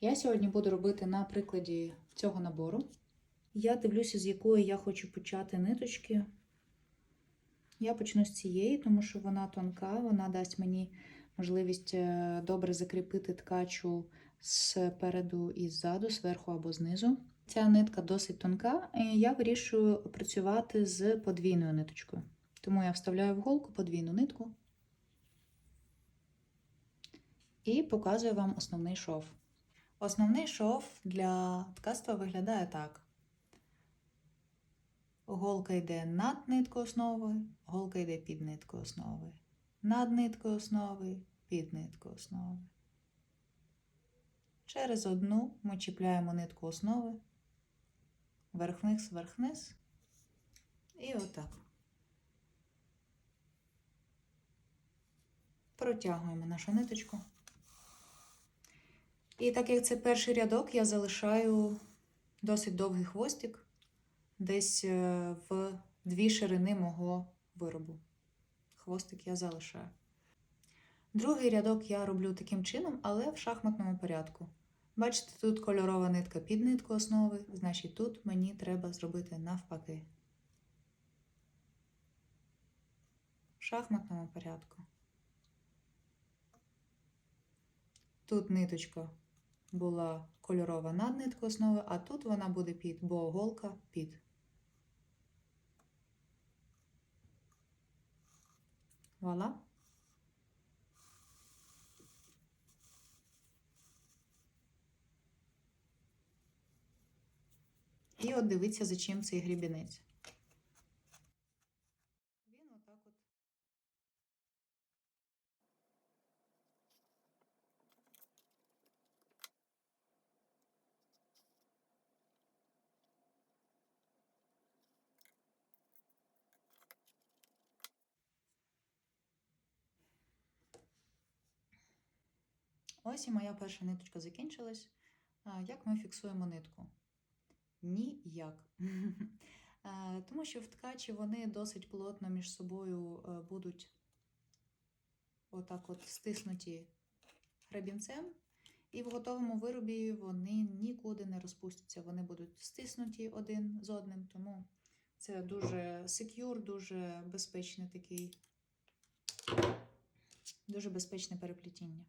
Я сьогодні буду робити на прикладі цього набору. Я дивлюся, з якої я хочу почати ниточки. Я почну з цієї, тому що вона тонка, вона дасть мені можливість е, добре закріпити ткачу спереду і ззаду, зверху або знизу. Ця нитка досить тонка, і я вирішую працювати з подвійною ниточкою. Тому я вставляю в голку подвійну нитку і показую вам основний шов. Основний шов для ткацтва виглядає так. Голка йде над ниткою основи, голка йде під ниткою основи. Над ниткою основи, під ниткою основи. Через одну ми чіпляємо нитку основи, верх-вниз, верх-вниз. І отак. Протягуємо нашу ниточку. І так як це перший рядок, я залишаю досить довгий хвостик десь е, в дві ширини мого виробу. Хвостик я залишаю. Другий рядок я роблю таким чином, але в шахматному порядку. Бачите, тут кольорова нитка під нитку основи, значить тут мені треба зробити навпаки. В шахматному порядку. Тут ниточка була кольорова над нитку основи, а тут вона буде під, бо голка під. Вуаля. І от дивіться, за чим цей грібінець. Він отак от. Ось і моя перша ниточка закінчилась. Як ми фіксуємо нитку? Ніяк. Тому що в ткачі вони досить плотно між собою е, будуть отак от стиснуті гребінцем, і в готовому виробі вони нікуди не розпустяться. Вони будуть стиснуті один з одним, тому це дуже секюр, дуже безпечний такий, дуже безпечне переплетіння.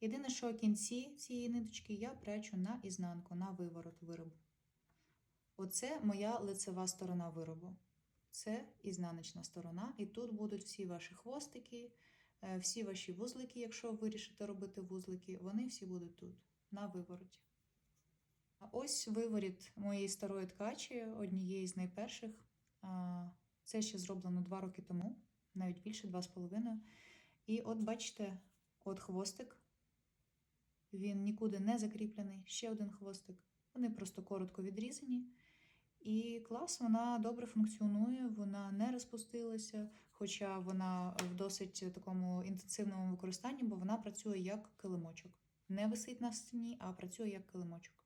Єдине, що кінці цієї ниточки я прячу на ізнанку, на виворот виробу. Оце моя лицева сторона виробу. Це ізнаночна сторона, і тут будуть всі ваші хвостики, е, всі ваші вузлики, якщо вирішите робити вузлики, вони всі будуть тут, на вивороті. А Ось виворіт моєї старої ткачі, однієї з найперших. Це ще зроблено два роки тому, навіть більше, два з половиною. І от бачите, от хвостик. Він нікуди не закріплений, ще один хвостик. Вони просто коротко відрізані. І клас, вона добре функціонує, вона не розпустилася, хоча вона в досить такому інтенсивному використанні, бо вона працює як килимочок. Не висить на стіні, а працює як килимочок.